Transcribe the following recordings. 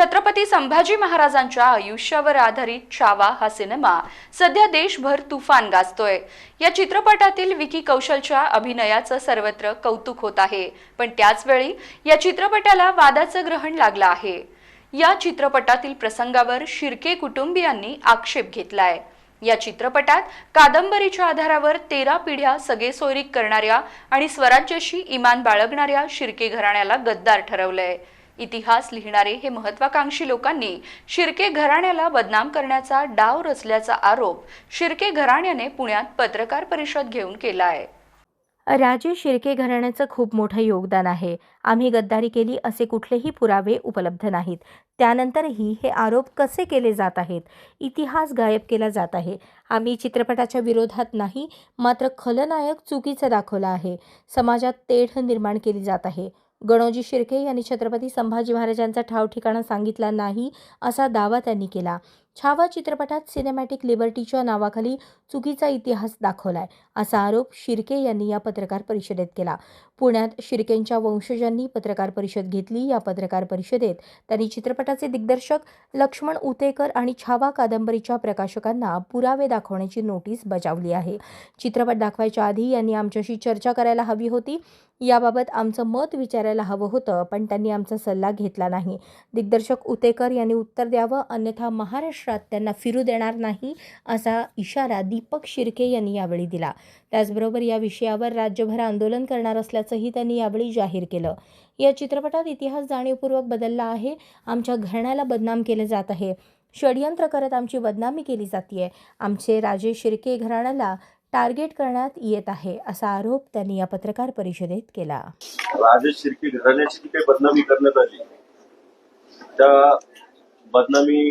छत्रपती संभाजी महाराजांच्या आयुष्यावर आधारित छावा हा सिनेमा सध्या देशभर तुफान गाजतोय. या चित्रपटातील विकी कौशलच्या अभिनयाचं सर्वत्र कौतुक होत आहे. पण त्याच वेळी या चित्रपटाला वादाचं ग्रहण लागलं आहे. या चित्रपटातील प्रसंगावर शिर्के कुटुंबियांनी आक्षेप घेतलाय. या चित्रपटात कादंबरीच्या आधारावर तेरा पिढ्या सगळे सोयरीक करणाऱ्या आणि स्वराज्याशी इमान बाळगणाऱ्या शिर्के घराण्याला गद्दार ठरवलंय. इतिहास लिहिणारे हे महत्वाकांक्षी लोकांनी शिर्के घराण्याला बदनाम करण्याचा डाव रचल्याचा आरोप शिर्के घराण्याने पुण्यात पत्रकार परिषद घेऊन केला आहे राजे शिर्के घराण्याचं खूप मोठं योगदान आहे. आम्ही गद्दारी केली असे कुठलेही पुरावे उपलब्ध नाहीत. त्यानंतरही हे आरोप कसे केले जात आहेत? इतिहास गायब केला जात आहे. आम्ही चित्रपटाच्या विरोधात नाही मात्र खलनायक चुकीचं दाखवला आहे. समाजात तेढ निर्माण केली जात आहे. गणोजी शिर्के यांनी छत्रपती संभाजी महाराजांचा ठाव ठिकाणा सांगितला नाही असा दावा त्यांनी केला. छावा चित्रपटात सिनेमॅटिक लिबर्टीच्या नावाखाली चुकीचा इतिहास दाखवलाय असा आरोप शिर्के यांनी या पत्रकार परिषदेत केला. पुण्यात शिर्केंच्या वंशजांनी पत्रकार परिषद घेतली. या पत्रकार परिषदेत त्यांनी चित्रपटाचे दिग्दर्शक लक्ष्मण उतेकर आणि छावा कादंबरीच्या प्रकाशकांना पुरावे दाखवण्याची नोटीस बजावली आहे. चित्रपट दाखवायच्या आधी यांनी आमच्याशी चर्चा करायला हवी होती. याबाबत आमचं मत विचारायला हवं होतं पण त्यांनी आमचा सल्ला घेतला नाही. दिग्दर्शक उतेकर यांनी उत्तर द्यावं अन्यथा महाराष्ट्र महाराष्ट्रात त्यांना फिरू देणार नाही असा इशारा दीपक शिर्के यांनी यावेळी दिला. त्याचबरोबर या विषयावर राज्यभर आंदोलन करणार असल्याचंही त्यांनी यावेळी जाहीर केलं. या चित्रपटात इतिहास जाणीवपूर्वक बदलला आहे. आमच्या घराण्याला बदनाम केले जात आहे. षडयंत्र करत आमची बदनामी केली जाते आमचे राजे शिर्के घराण्याला टार्गेट करण्यात येत आहे असा आरोप त्यांनी या पत्रकार परिषदेत केला. राजेश शिर्के घराण्याची जी काही बदनामी करण्यात आली त्या बदनामी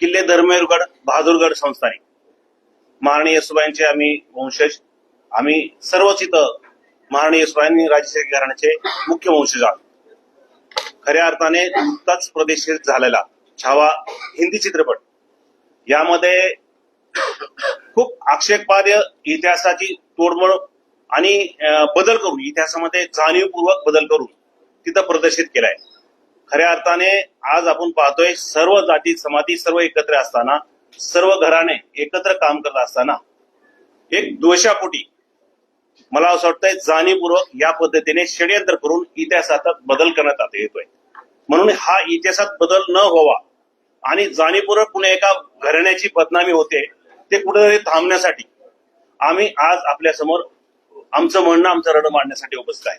किल्ले धर्मेरगड बहादूरगड संस्थानिक महाराणी येसुबाईंचे आम्ही वंशज. आम्ही सर्वच इथं महाराणी येसुबाईंनी राजे घराण्याचे मुख्य वंशज आहोत. खऱ्या अर्थाने नुकताच प्रदेशित झालेला छावा हिंदी चित्रपट. यामध्ये खूप आक्षेपार्ह इतिहासाची तोडमोड आणि बदल करून इतिहासामध्ये जाणीवपूर्वक बदल करून तिथं प्रदर्शित केलाय. खऱ्या अर्थाने आज आपण पाहतोय सर्व जाती समाती सर्व एकत्र असताना सर्व घराने एकत्र काम करत असताना एक द्वेषापोटी मला असं वाटतंय जाणीवपूर्वक या पद्धतीने षडयंत्र करून इतिहासात बदल करण्यात आता येतोय. म्हणून हा इतिहासात बदल न व्हावा आणि जाणीवपूर्वक पुणे एका घराण्याची बदनामी होते ते कुठेतरी थांबण्यासाठी आम्ही आज आपल्यासमोर आमचं म्हणणं आमचं रडं मांडण्यासाठी उपस्थित आहे.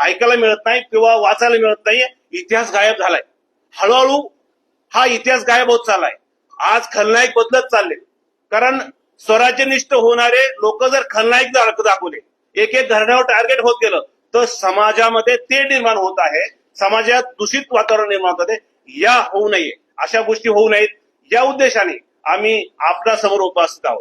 ऐकायला मिळत नाही किंवा वाचायला मिळत नाही इतिहास गायब झालाय. हळूहळू हा इतिहास गायब होत चाललाय. आज खलनायक बदलत चालले. कारण स्वराज्यनिष्ठ होणारे लोक जर खलनायक दाखवले एक एक घराण्यावर टार्गेट होत गेलं तर समाजामध्ये ते निर्माण होत आहे. समाजात दूषित वातावरण निर्माण होत आहे. या होऊ नये. अशा गोष्टी होऊ नयेत. या उद्देशाने आम्ही आपल्यासमोर उपस्थित आहोत.